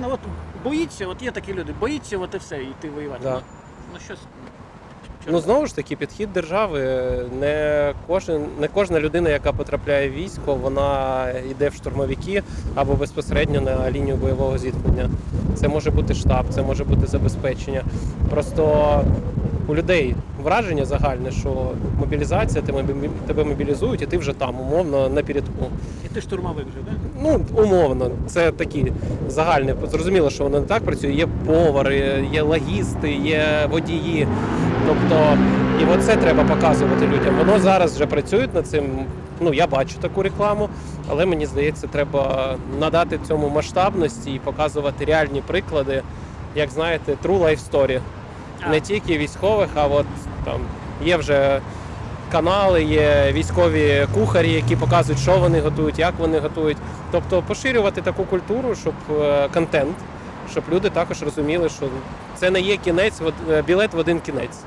людина от боїться, от є такі люди, боїться от і все, йти воювати. Да. Ну, ну щось. Ну знову ж таки, підхід держави. Не кожен, не кожна людина, яка потрапляє в військо, вона йде в штурмовики або безпосередньо на лінію бойового зіткнення. Це може бути штаб, це може бути забезпечення. Просто у людей враження загальне, що мобілізація, тебе, мобілізують, і ти вже там, умовно, на передку. І ти штурмовик вже, так? Ну, умовно, це такі загальні. Зрозуміло, що воно не так працює. Є повари, є логісти, є водії. Тобто, і оце треба показувати людям. Воно зараз вже працює над цим. Ну, я бачу таку рекламу, але мені здається, треба надати цьому масштабності і показувати реальні приклади, як знаєте, true life story. Не тільки військових, а от там є вже канали, є військові кухарі, які показують, що вони готують, як вони готують. Тобто поширювати таку культуру, щоб е, контент, щоб люди також розуміли, що це не є кінець, е, білет в один кінець.